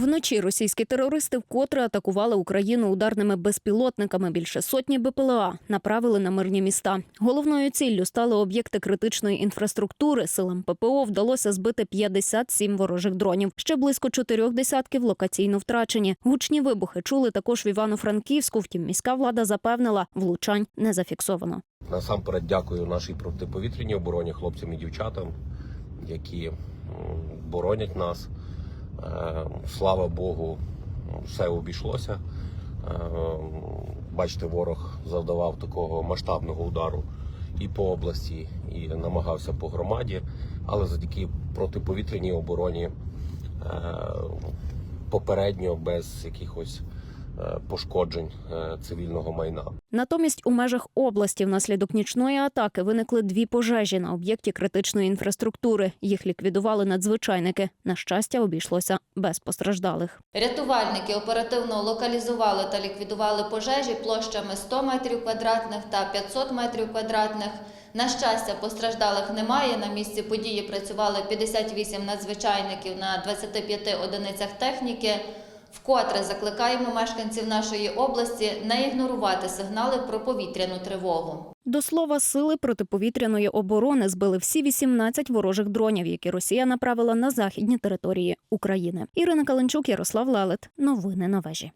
Вночі російські терористи вкотре атакували Україну ударними безпілотниками. Більше сотні БПЛА направили на мирні міста. Головною ціллю стали об'єкти критичної інфраструктури. Силам ППО вдалося збити 57 ворожих дронів. Ще близько чотирьох десятків локаційно втрачені. Гучні вибухи чули також в Івано-Франківську. Втім, міська влада запевнила, влучань не зафіксовано. Насамперед дякую нашій протиповітряній обороні, хлопцям і дівчатам, які боронять нас. Е, Слава Богу, все обійшлося. Е, Бачите, ворог завдавав такого масштабного удару і по області, і намагався по громаді, але завдяки протиповітряній обороні е, попередньо без якихось пошкоджень е, цивільного майна. Натомість у межах області внаслідок нічної атаки виникли дві пожежі на об'єкті критичної інфраструктури. Їх ліквідували надзвичайники. На щастя, обійшлося без постраждалих. Рятувальники оперативно локалізували та ліквідували пожежі площами 100 метрів квадратних та 500 метрів квадратних. На щастя, постраждалих немає. На місці події працювали 58 надзвичайників на 25 одиницях техніки. Вкотре закликаємо мешканців нашої області не ігнорувати сигнали про повітряну тривогу. До слова, сили протиповітряної оборони збили всі 18 ворожих дронів, які Росія направила на західні території України. Ірина Каленчук, Ярослав Лалет, Новини на вежі.